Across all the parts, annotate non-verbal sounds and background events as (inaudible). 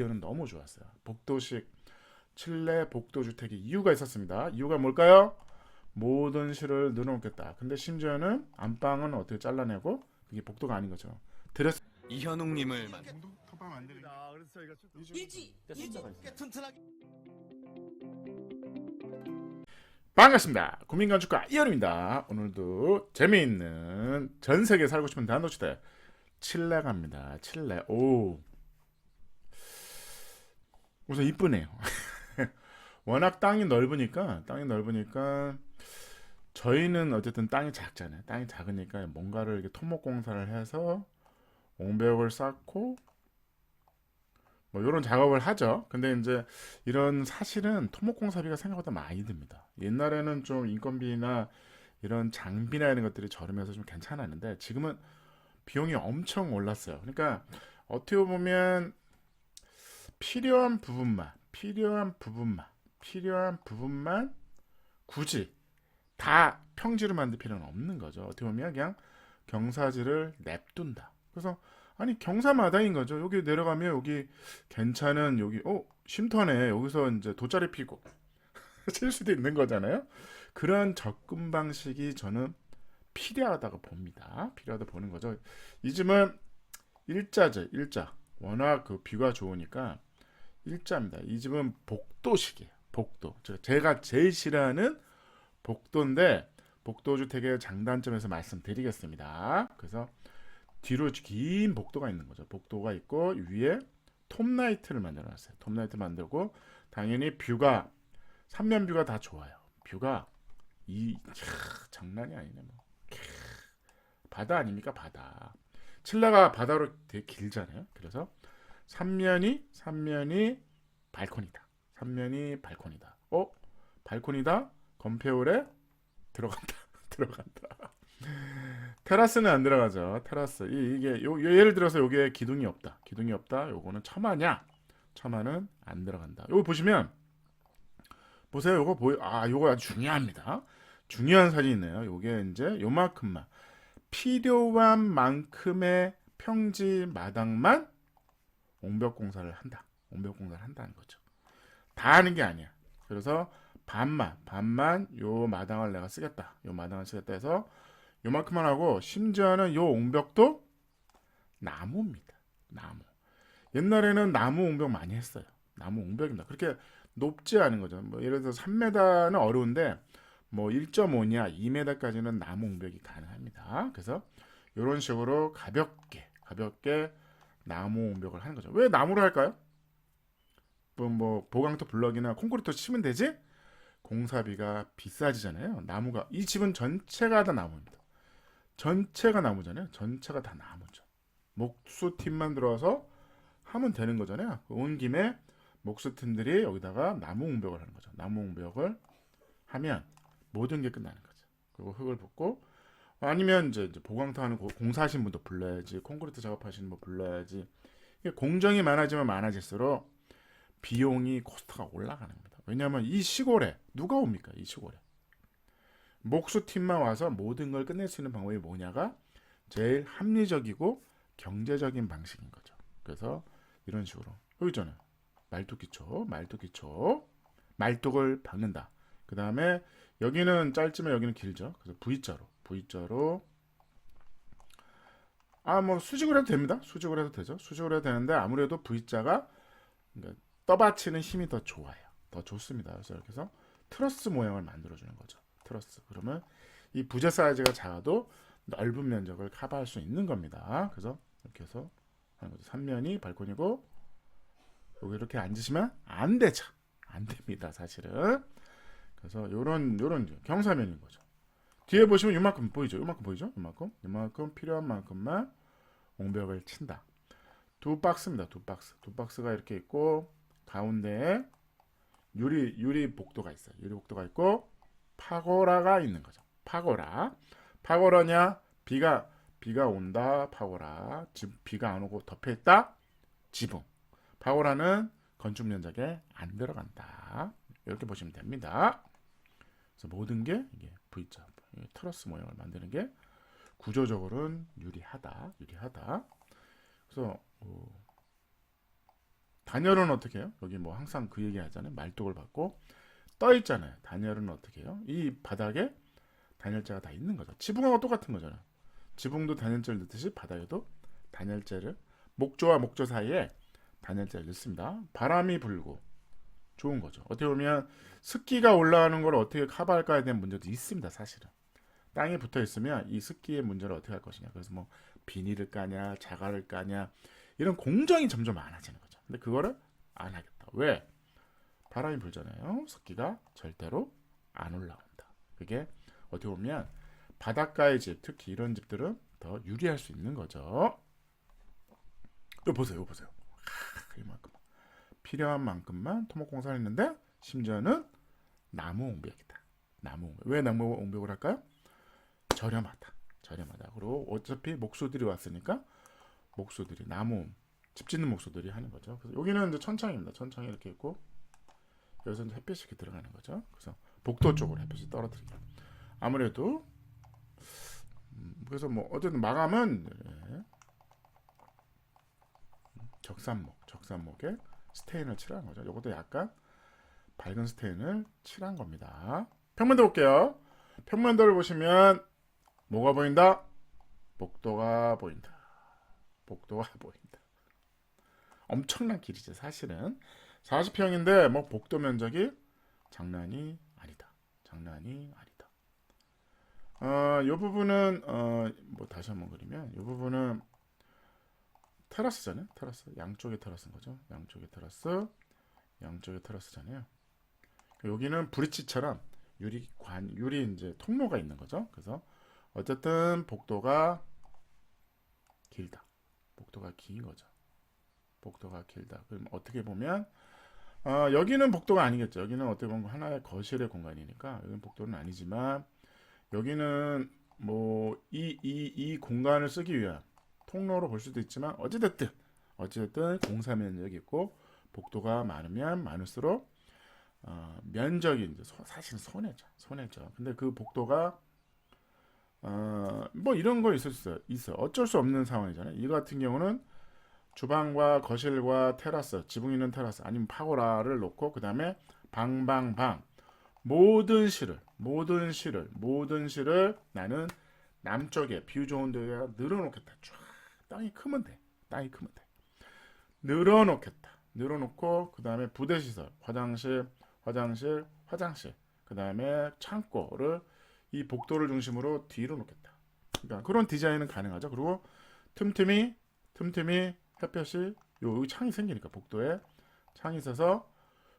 아이디어는 너무 좋았어요. 복도식 칠레 복도 주택이 이유가 있었습니다. 이유가 뭘까요? 모든 실을 늘어놓겠다. 근데 심지어는 안방은 어떻게 잘라내고 그게 복도가 아닌 거죠. 드레스 이현웅님을 만. 톱밥 만드는 아, 그래서 저희가 좀 일지 일지 튼튼하게 반갑습니다. 국민건축가 이현입니다. 오늘도 재미있는 전 세계 살고 싶은 단도시대 칠레 갑니다. 칠레. 오. 우선 이쁘네요. (laughs) 워낙 땅이 넓으니까 땅이 넓으니까 저희는 어쨌든 땅이 작잖아요. 땅이 작으니까 뭔가를 이렇게 토목 공사를 해서 옹벽을 쌓고 뭐 이런 작업을 하죠. 근데 이제 이런 사실은 토목 공사비가 생각보다 많이 듭니다. 옛날에는 좀 인건비나 이런 장비나 이런 것들이 저렴해서 좀 괜찮았는데 지금은 비용이 엄청 올랐어요. 그러니까 어떻게 보면 필요한 부분만, 필요한 부분만, 필요한 부분만 굳이 다 평지로 만들 필요는 없는 거죠. 어떻게 보면 그냥 경사지를 냅둔다. 그래서 아니 경사마다인 거죠. 여기 내려가면 여기 괜찮은 여기 어 쉼터네 여기서 이제 돗자리 피고 (laughs) 칠 수도 있는 거잖아요. 그런 접근 방식이 저는 필요하다고 봅니다. 필요하다 보는 거죠. 이 집은 일자죠, 일자. 워낙 그 뷰가 좋으니까 일자입니다. 이 집은 복도식이에요. 복도. 저- 제가 제일 싫어하는 복도인데 복도 주택의 장단점에서 말씀드리겠습니다. 그래서 뒤로 긴 복도가 있는 거죠. 복도가 있고 위에 톱라이트를 만들어놨어요. 톱라이트 만들고 당연히 뷰가 삼면 뷰가 다 좋아요. 뷰가 이 캬, 장난이 아니네 뭐. 캬, 바다 아닙니까 바다. 칠라가 바다로 되게 길잖아요. 그래서 삼면이 삼면이 발코니다. 삼면이 발코니다. 어? 발코니다? 건폐홀에 들어간다. (laughs) 들어간다. 테라스는 안 들어가죠. 테라스. 이, 요 예를 들어서 여기에 기둥이 없다. 기둥이 없다. 요거는 처마냐? 처마는 안 들어간다. 요거 보시면 보세요. 요거 보여 아, 요거 아주 중요합니다. 중요한 사진이 있네요. 요게 이제 요만큼만 필요한 만큼의 평지 마당만 옹벽 공사를 한다. 옹벽 공사를 한다는 거죠. 다 하는 게 아니야. 그래서 반만 반만 요 마당을 내가 쓰겠다. 요 마당을 쓰겠다 해서 요만큼만 하고 심지어는 요 옹벽도 나무입니다. 나무. 옛날에는 나무 옹벽 많이 했어요. 나무 옹벽입니다. 그렇게 높지 않은 거죠. 뭐 예를 들어서 3m는 어려운데 뭐 1.5냐 2m까지는 나무 옹벽이 가능합니다. 그래서 이런 식으로 가볍게 가볍게 나무 옹벽을 하는 거죠. 왜 나무로 할까요? 뭐, 뭐 보강토 블럭이나 콘크리트 치면 되지? 공사비가 비싸지잖아요. 나무가 이 집은 전체가 다 나무입니다. 전체가 나무잖아요. 전체가 다 나무죠. 목수팀만 들어와서 하면 되는 거잖아요. 온 김에 목수팀들이 여기다가 나무 옹벽을 하는 거죠. 나무 옹벽을 하면 모든 게 끝나는 거죠. 그리고 흙을 붓고 아니면 이제, 이제 보강토 하는 고- 공사하신 분도 불러야지, 콘크리트 작업하시는 분 불러야지. 공정이 많아지면 많아질수록 비용이 코스트가 올라가는 겁니다. 왜냐하면 이 시골에 누가 옵니까? 이 시골에 목수팀만 와서 모든 걸 끝낼 수 있는 방법이 뭐냐가 제일 합리적이고 경제적인 방식인 거죠. 그래서 이런 식으로 여기 있잖아요. 말뚝 기초, 말뚝 기초, 말뚝을 박는다. 그 다음에 여기는 짧지만 여기는 길죠. 그래서 V자로, V자로 아 뭐 수직으로 해도 됩니다. 수직으로 해도 되죠. 수직으로 해도 되는데 아무래도 V자가 그러니까 떠받치는 힘이 더 좋아요. 더 좋습니다. 그래서 이렇게 해서 트러스 모양을 만들어주는 거죠. 트러스. 그러면 이 부재 사이즈가 작아도 넓은 면적을 커버할 수 있는 겁니다. 그래서 이렇게 해서 하는 거죠. 3면이 발코니고 여기 이렇게 앉으시면 안 되죠. 안 됩니다. 사실은. 그래서 요런 요런 경사면인 거죠. 뒤에 보시면 요만큼 보이죠? 요만큼 보이죠? 요만큼. 요만큼 필요한 만큼만 옹벽을 친다. 두 박스입니다. 두 박스. 두 박스가 이렇게 있고 가운데에 유리 유리 복도가 있어요. 유리 복도가 있고 파고라가 있는 거죠. 파고라. 파고라냐? 비가 비가 온다. 파고라. 집 비가 안 오고 덮여 있다. 지붕. 파고라는 건축 면적에 안 들어간다. 이렇게 보시면 됩니다. 그래서 모든 게 이게 V자 이 트러스 모양을 만드는 게 구조적으로는 유리하다. 유리하다. 그래서 어, 단열은 어떻게 해요? 여기 뭐 항상 그 얘기 하잖아요. 말뚝을 받고 떠 있잖아요. 단열은 어떻게 해요? 이 바닥에 단열재가 다 있는 거죠. 지붕하고 똑같은 거잖아요. 지붕도 단열재를 넣듯이 바닥에도 단열재를 목조와 목조 사이에 단열재를 넣습니다. 바람이 불고 좋은 거죠. 어떻게 보면 습기가 올라가는 걸 어떻게 커버할까에 대한 문제도 있습니다. 사실은 땅에 붙어 있으면 이 습기의 문제를 어떻게 할 것이냐. 그래서 뭐 비닐을 까냐, 자갈을 까냐 이런 공정이 점점 많아지는 거죠. 근데 그거를 안 하겠다. 왜? 바람이 불잖아요. 습기가 절대로 안 올라온다. 그게 어떻게 보면 바닷가의 집, 특히 이런 집들은 더 유리할 수 있는 거죠. 요 보세요, 요 보세요. 필요한 만큼만 토목공사를 했는데 심지어는 나무 옹벽이다. 나무 옹벽. 왜 나무 옹벽을 할까요? 저렴하다. 저렴하다. 그리고 어차피 목수들이 왔으니까 목수들이 나무 집 짓는 목수들이 하는 거죠. 그래서 여기는 이제 천창입니다. 천창이 이렇게 있고 여기서 이제 햇빛이 이렇게 들어가는 거죠. 그래서 복도 쪽으로 햇빛이 떨어뜨리게. 아무래도 음, 그래서 뭐 어쨌든 마감은 예. 적산목, 적산목에 스테인을 칠한 거죠. 이것도 약간 밝은 스테인을 칠한 겁니다. 평면도 볼게요. 평면도를 보시면 뭐가 보인다? 복도가 보인다. 복도가 (laughs) 보인다. 엄청난 길이죠, 사실은. 40평인데 뭐 복도 면적이 장난이 아니다. 장난이 아니다. 어, 요 부분은 어, 뭐 다시 한번 그리면 요 부분은 테라스잖아요. 테라스. 양쪽에 테라스인 거죠. 양쪽에 테라스. 양쪽에 테라스잖아요. 여기는 브릿지처럼 유리관 유리 이제 통로가 있는 거죠. 그래서 어쨌든 복도가 길다. 복도가 긴 거죠. 복도가 길다. 그럼 어떻게 보면 어, 여기는 복도가 아니겠죠. 여기는 어떻게 보면 하나의 거실의 공간이니까 여기는 복도는 아니지만 여기는 뭐 이이이 공간을 쓰기 위한 통로로 볼 수도 있지만 어찌됐든 어찌됐든 공사 면적이 있고 복도가 많으면 많을수록 어, 면적이 이제 소- 사실 손해죠. 손해죠. 근데 그 복도가 어, 뭐 이런 거 있을 수 있어. 어쩔 수 없는 상황이잖아요. 이 같은 경우는 주방과 거실과 테라스, 지붕 있는 테라스 아니면 파고라를 놓고 그 다음에 방방방 모든 실을 모든 실을 모든 실을 나는 남쪽에 뷰 좋은 데에 늘어놓겠다. 쫙 땅이 크면 돼. 땅이 크면 돼. 늘어놓겠다. 늘어놓고 그 다음에 부대 시설, 화장실, 화장실, 화장실, 그 다음에 창고를 이 복도를 중심으로 뒤로 놓겠다. 그러니까 그런 디자인은 가능하죠. 그리고 틈틈이 틈틈이 햇볕이 요 창이 생기니까 복도에 창이 있어서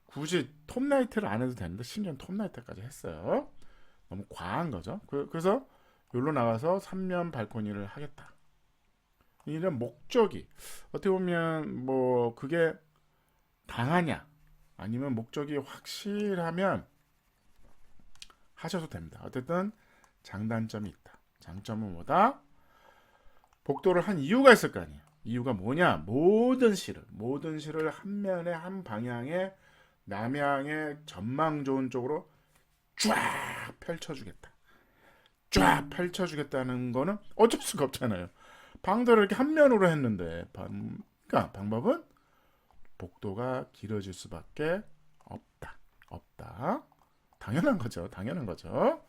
굳이 톱라이트를 안 해도 되는데 심지어 톱라이트까지 했어요. 너무 과한 거죠. 그, 래서 여기로 나가서 삼면 발코니를 하겠다. 이런 목적이 어떻게 보면 뭐 그게 강하냐 아니면 목적이 확실하면 하셔도 됩니다. 어쨌든 장단점이 있다. 장점은 뭐다? 복도를 한 이유가 있을 거 아니에요. 이유가 뭐냐? 모든 시를 모든 시를 한 면에 한 방향에 남향의 전망 좋은 쪽으로 쫙 펼쳐주겠다. 쫙 펼쳐주겠다는 거는 어쩔 수가 없잖아요. 방도를 이렇게 한 면으로 했는데, 방, 그러니까 방법은 복도가 길어질 수밖에 없다. 없다. 당연한 거죠. 당연한 거죠.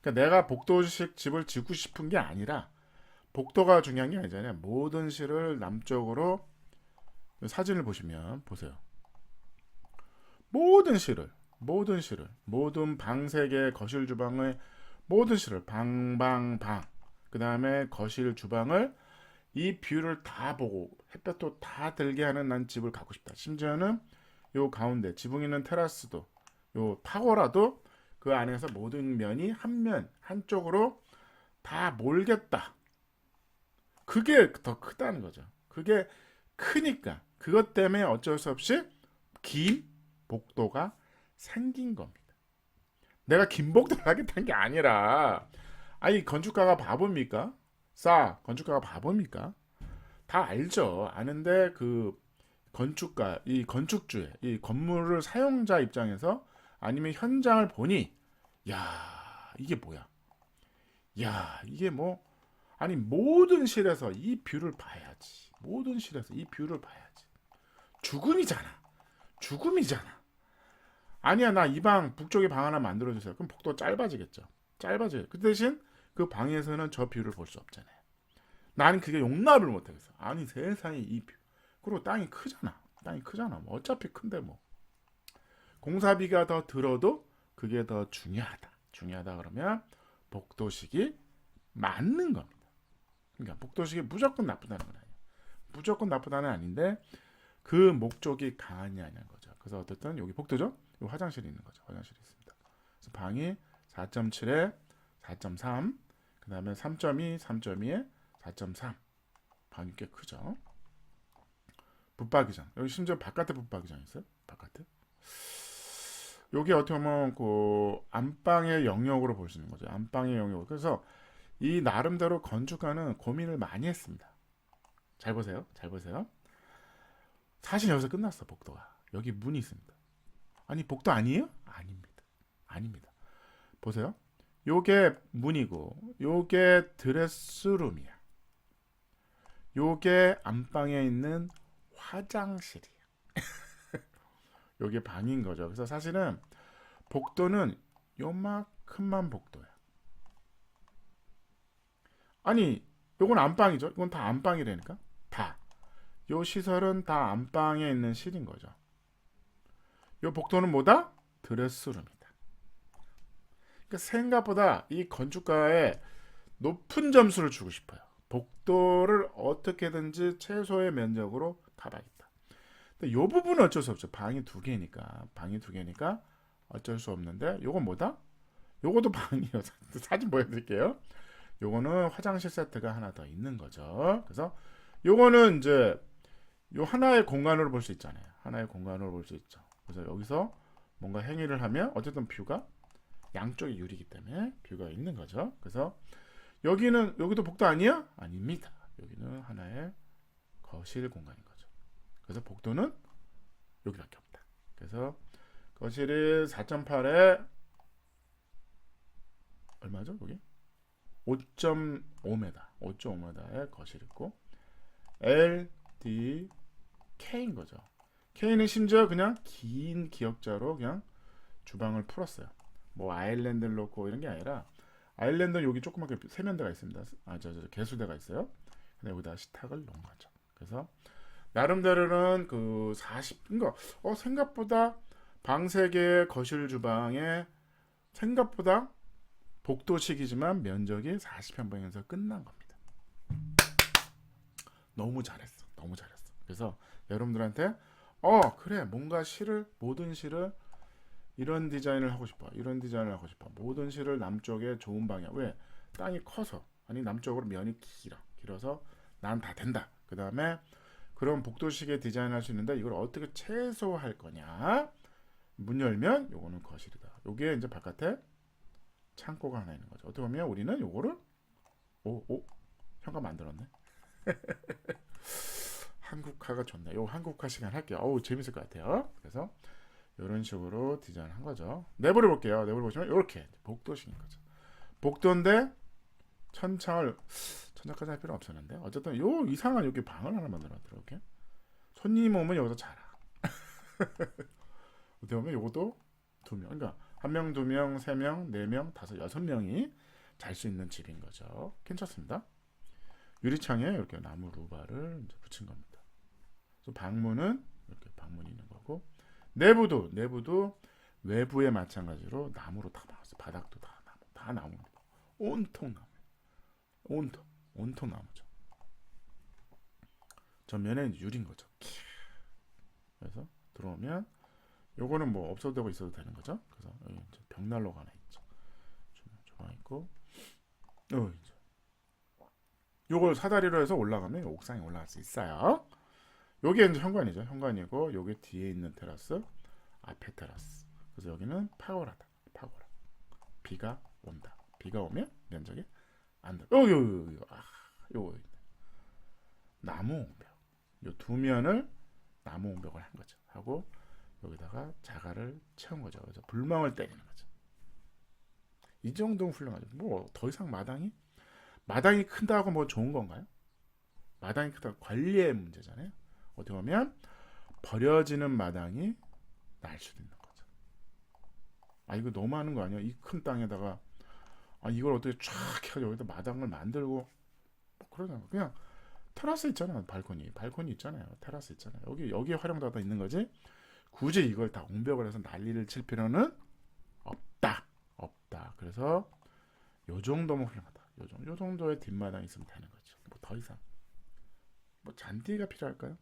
그러니까 내가 복도식 집을 짓고 싶은 게 아니라 복도가 중요한 게 아니잖아요. 모든 시를 남쪽으로 사진을 보시면 보세요. 모든 시를 모든 시를 모든 방색의 거실 주방의 모든 시를 방방방 그 다음에 거실 주방을 이 뷰를 다 보고 햇볕도 다 들게 하는 난 집을 갖고 싶다. 심지어는 요 가운데 지붕 있는 테라스도 요 파고라도 그 안에서 모든 면이 한 면 한쪽으로 다 몰겠다. 그게 더 크다는 거죠. 그게 크니까 그것 때문에 어쩔 수 없이 긴 복도가 생긴 겁니다. 내가 긴 복도를 하겠다는 게 아니라 아니 건축가가 바보입니까? 싸 건축가가 바보입니까? 다 알죠. 아는데 그 건축가 이 건축주의 이 건물을 사용자 입장에서 아니면 현장을 보니 야 이게 뭐야? 야 이게 뭐 아니 모든 실에서 이 뷰를 봐야지. 모든 실에서 이 뷰를 봐야지. 죽음이잖아. 죽음이잖아. 아니야 나 이 방 북쪽에 방 하나 만들어 주세요. 그럼 복도 짧아지겠죠. 짧아져요. 그 대신 그 방에서는 저 뷰를 볼 수 없잖아요. 나는 그게 용납을 못하겠어. 아니 세상에 이 뷰. 그리고 땅이 크잖아. 땅이 크잖아. 뭐 어차피 큰데 뭐. 공사비가 더 들어도 그게 더 중요하다. 중요하다 그러면 복도식이 맞는 겁니다. 그러니까 복도식이 무조건 나쁘다는 건 아니에요. 무조건 나쁘다는 아닌데 그 목적이 강하냐 아니냐는 거죠. 그래서 어쨌든 여기 복도죠. 여기 화장실이 있는 거죠. 화장실이 있습니다. 그래서 방이 4.7에 4.3, 그 다음에 3.2, 3.2에 4.3. 방이 꽤 크죠. 붙박이장. 여기 심지어 바깥에 붙박이장 있어요. 바깥에. 여기 어떻게 보면 그 안방의 영역으로 볼 수 있는 거죠. 안방의 영역. 그래서 이 나름대로 건축가는 고민을 많이 했습니다. 잘 보세요. 잘 보세요. 사실 여기서 끝났어 복도가. 여기 문이 있습니다. 아니 복도 아니에요? 아닙니다. 아닙니다. 보세요. 요게 문이고 요게 드레스룸이야. 요게 안방에 있는 화장실이야. (laughs) 요게 방인 거죠. 그래서 사실은 복도는 요만큼만 복도야. 아니, 요건 안방이죠. 이건 다 안방이라니까. 다. 요 시설은 다 안방에 있는 실인 거죠. 요 복도는 뭐다? 드레스룸이다. 그러니까 생각보다 이 건축가에 높은 점수를 주고 싶어요. 복도를 어떻게든지 최소의 면적으로 가봐야겠다. 요 부분은 어쩔 수 없죠. 방이 두 개니까. 방이 두 개니까 어쩔 수 없는데 요건 뭐다? 요것도 방이에요. (laughs) 사진 보여드릴게요. 요거는 화장실 세트가 하나 더 있는 거죠. 그래서 요거는 이제 요 하나의 공간으로 볼 수 있잖아요. 하나의 공간으로 볼 수 있죠. 그래서 여기서 뭔가 행위를 하면 어쨌든 뷰가 양쪽이 유리기 때문에 뷰가 있는 거죠. 그래서 여기는 여기도 복도 아니야? 아닙니다. 여기는 하나의 거실 공간인 거죠. 그래서 복도는 여기밖에 없다. 그래서 거실이 4.8에 얼마죠? 여기 5.5m, 5.5m의 거실 있고 L, D, K인 거죠. K는 심지어 그냥 긴 기역자로 그냥 주방을 풀었어요. 뭐 아일랜드를 놓고 이런 게 아니라 아일랜드는 여기 조그맣게 세면대가 있습니다. 아, 저, 저 개수대가 있어요. 근데 여기다 식탁을 놓은 거죠. 그래서 나름대로는 그 40, 그러니까 어 생각보다 방 3개 거실 주방에 생각보다 복도식이지만 면적이 40평방에서 끝난 겁니다. 너무 잘했어. 너무 잘했어. 그래서 여러분들한테 어 그래 뭔가 실을 모든 실을 이런 디자인을 하고 싶어. 이런 디자인을 하고 싶어. 모든 실을 남쪽에 좋은 방향. 왜? 땅이 커서 아니 남쪽으로 면이 길어. 길어서 난 다 된다. 그 다음에 그런 복도식의 디자인을 할수 있는데 이걸 어떻게 최소화할 거냐? 문 열면 요거는 거실이다. 요게 이제 바깥에 창고가 하나 있는 거죠. 어떻게 보면 우리는 요거를 오, 오, 현가 만들었네. (laughs) 한국화가 좋네. 요 한국화 시간 할게요. 어우, 재밌을 것 같아요. 그래서 이런 식으로 디자인한 거죠. 내부를 볼게요. 내부를 보시면 이렇게 복도식인 거죠. 복도인데 천창을 천장까지 할 필요 없었는데 어쨌든 요 이상한 여기 방을 하나 만들었더라고요. 이렇게 손님 오면 여기서 자라. (laughs) 어떻게 보면 요것도 두 명. 그러니까 한 명, 두 명, 세 명, 네 명, 다섯, 여섯 명이 잘 수 있는 집인 거죠. 괜찮습니다. 유리창에 이렇게 나무 루바를 붙인 겁니다. 방문은 이렇게 방문이 있는 거고 내부도 내부도 외부에 마찬가지로 나무로 다 막았어요. 바닥도 다 나무, 다 나무입니다. 온통 나무, 온통 온통 나무죠. 전면에 유리인 거죠. 그래서 들어오면 요거는 뭐 없어도 되고 있어도 되는 거죠. 그래서 벽난로가 하나 있죠. 주방 있고 어 이제 요걸 사다리로 해서 올라가면 옥상에 올라갈 수 있어요. 요게 이제 현관이죠. 현관이고 요게 뒤에 있는 테라스, 앞에 테라스. 그래서 여기는 파고라다. 파고라. 비가 온다. 비가 오면 면적이 안 들. 요, 요, 요, 요. 아, 요거. 나무 옹벽. 요 두 면을 나무 옹벽을 한 거죠. 하고 여기다가 자갈을 채운 거죠. 그래서 불망을 때리는 거죠. 이 정도면 훌륭하죠. 뭐 더 이상 마당이 마당이 큰다고 뭐 좋은 건가요? 마당이 크다 관리의 문제잖아요. 어떻게 보면 버려지는 마당이 날 수도 있는 거죠. 아 이거 너무 하는 거 아니야? 이 큰 땅에다가 아 이걸 어떻게 쫙 해서 여기다 마당을 만들고 뭐 그러잖아. 그냥 테라스 있잖아요. 발코니, 발코니 있잖아요. 테라스 있잖아요. 여기 여기에 활용도가 있는 거지. 굳이 이걸 다 옹벽을 해서 난리를 칠 필요는 없다. 없다. 그래서 요 정도면 훌륭하다. 요 정도, 요 정도의 뒷마당이 있으면 되는 거죠. 뭐 더 이상 뭐 잔디가 필요할까요?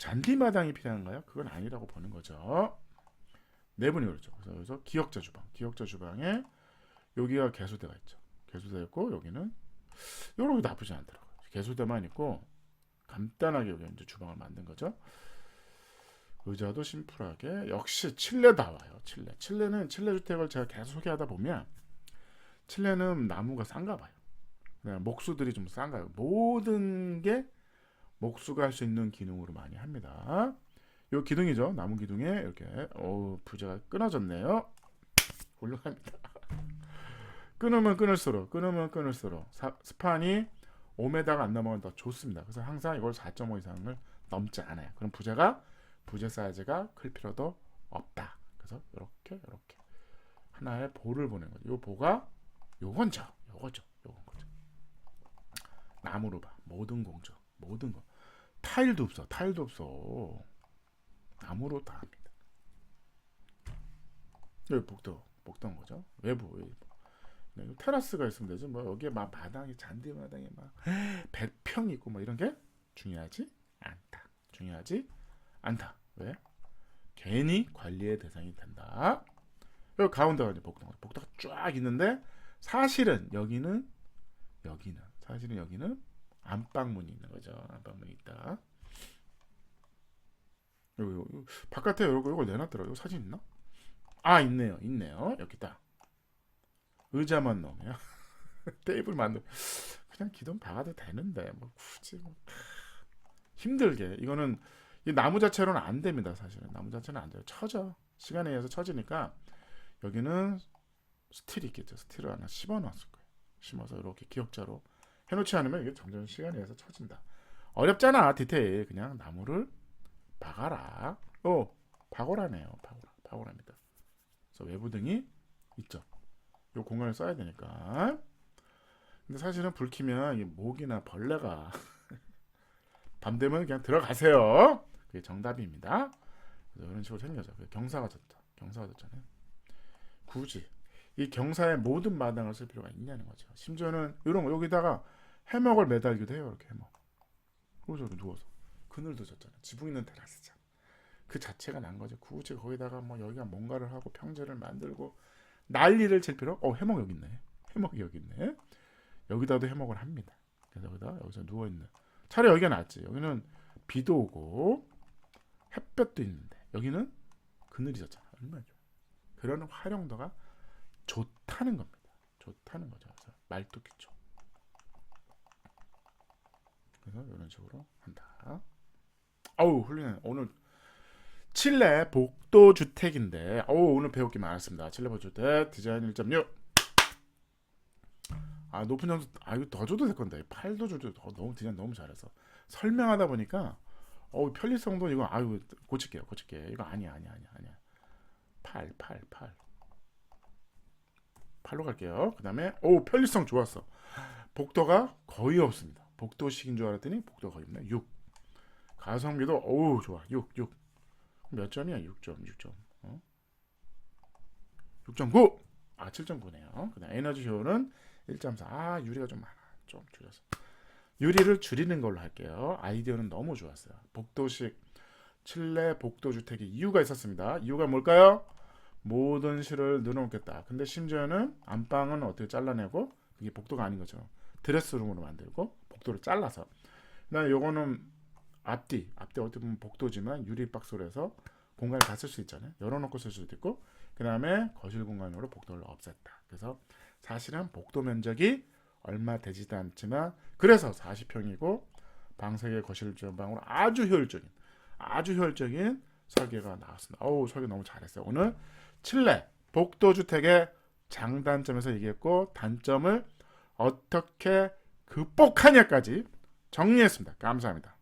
잔디 마당이 필요한가요? 그건 아니라고 보는 거죠. 내분이 그렇죠. 그래서 기역자 주방, 기역자 주방에 여기가 개수대가 있죠. 개수대 있고 여기는 요렇게 나쁘지 않더라고요. 개수대만 있고 간단하게 여기 이제 주방을 만든 거죠. 의자도 심플하게 역시 칠레다와요. 칠레. 칠레는 칠레 주택을 제가 계속 소개하다 보면 칠레는 나무가 싼가 봐요. 목수들이 좀 싼가요. 모든 게 목수가 할 수 있는 기능으로 많이 합니다. 요 기둥이죠. 나무 기둥에 이렇게 어 부재가 끊어졌네요. (laughs) 훌륭합니다. 끊으면 끊을수록 끊으면 끊을수록 사- 스판이 5m가 안 넘어가면 더 좋습니다. 그래서 항상 이걸 4.5 이상을 넘지 않아요. 그럼 부재가 부재 사이즈가 클 필요도 없다. 그래서 이렇게 이렇게 하나의 볼을 보는 거죠. 요 보가 요건죠. 요거죠. 요건 거죠. 나무로 봐. 모든 공조. 모든 거. 타일도 없어. 타일도 없어. 나무로 다 합니다. 여기 복도. 복도인 거죠. 외부. 네, 요 테라스가 있으면 되죠. 뭐 여기에 막 마당이 잔디 마당에 막 100평 있고 뭐 이런 게 중요하지 않다. 중요하지 않다. 왜? 괜히 관리의 대상이 된다. 여기 가운데가 이제 복도가 복도가 쫙 있는데 사실은 여기는 여기는 사실은 여기는 안방문이 있는 거죠. 안방문이 있다. 여기, 여기 바깥에 이거 이거 내놨더라고요. 사진 있나? 아 있네요, 있네요. 여기 다 의자만 넣으면 (laughs) 테이블 만들 그냥 기둥 박아도 되는데 뭐 굳이 뭐 힘들게 이거는 이 나무 자체로는 안 됩니다. 사실은 나무 자체는 안 돼요. 처져 시간에 의해서 처지니까 여기는 스틸이 있겠죠. 스틸을 하나 심어놨을 거예요. 심어서 이렇게 기역자로 해놓지 않으면 이게 점점 시간에 의해서 처진다. 어렵잖아 디테일 그냥 나무를 박아라. 어 박오라네요. 박오라 박오라입니다. 그래서 외부 등이 있죠. 요 공간을 써야 되니까. 근데 사실은 불 켜면 이 모기나 벌레가 (laughs) 밤 되면 그냥 들어가세요. 그게 정답입니다. 이런 식으로 생겨져. 경사가 졌다. 경사가 졌잖아요. 굳이 이 경사의 모든 마당을 쓸 필요가 있냐는 거죠. 심지어는 이런 거 여기다가 해먹을 매달기도 해요. 이렇게 해먹. 그래서 이렇게 누워서 그늘도 졌잖아요. 지붕 있는 테라스잖아. 그 자체가 난 거죠. 굳이 거기다가 뭐 여기가 뭔가를 하고 평지를 만들고 난리를 칠 필요? 어 해먹 여기 있네. 해먹이 여기 있네. 여기다도 해먹을 합니다. 그래서 여기다 여기서 누워 있는. 차라리 여기가 낫지. 여기는 비도 오고 햇볕도 있는데 여기는 그늘이 졌잖아. 얼마나 좋아. 그런 활용도가 좋다는 겁니다. 좋다는 거죠. 그래서 말뚝이죠. 그래서 이런 식으로 한다. 어우 훌륭해. 오늘 칠레 복도 주택인데 어우 오늘 배울 게 많았습니다. 칠레 복도 주택 디자인 1.6. 아 높은 점수 아 이거 더 줘도 될 건데. 8도 줘도 어, 너무 디자인 너무 잘해서. 설명하다 보니까 어우 편리성도 이거 아유 고칠게요. 고칠게. 이거 아니야 아니야 아니야 아니야. 8 8 8 8로 갈게요. 그 다음에 오 편리성 좋았어. 복도가 거의 없습니다 복도식인 줄 알았더니 복도가 없네. 6 가성비도 어우 좋아. 6 6 몇 점이야? 6점 6점. 어? 6.9 아 7.9네요. 그 다음 에너지 효율은 1.4 아 유리가 좀 많아. 좀 줄여서. 유리를 줄이는 걸로 할게요. 아이디어는 너무 좋았어요. 복도식. 칠레 복도 주택의 이유가 있었습니다. 이유가 뭘까요? 모든 실을 늘어놓겠다. 근데 심지어는 안방은 어떻게 잘라내고 그게 복도가 아닌 것처럼 드레스룸으로 만들고 복도를 잘라서 그다음에 요거는 앞뒤 앞뒤 어떻게 보면 복도지만 유리 박스로 해서 공간을 다 쓸 수 있잖아요 열어놓고 쓸 수도 있고 그 다음에 거실 공간으로 복도를 없앴다 그래서 사실은 복도 면적이 얼마 되지도 않지만 그래서 40평이고 방 3개 거실 주방으로 아주 효율적인 아주 효율적인 설계가 나왔습니다. 어우 설계 너무 잘했어요. 오늘 칠레 복도 주택의 장단점에서 얘기했고 단점을 어떻게 극복하냐까지 정리했습니다. 감사합니다.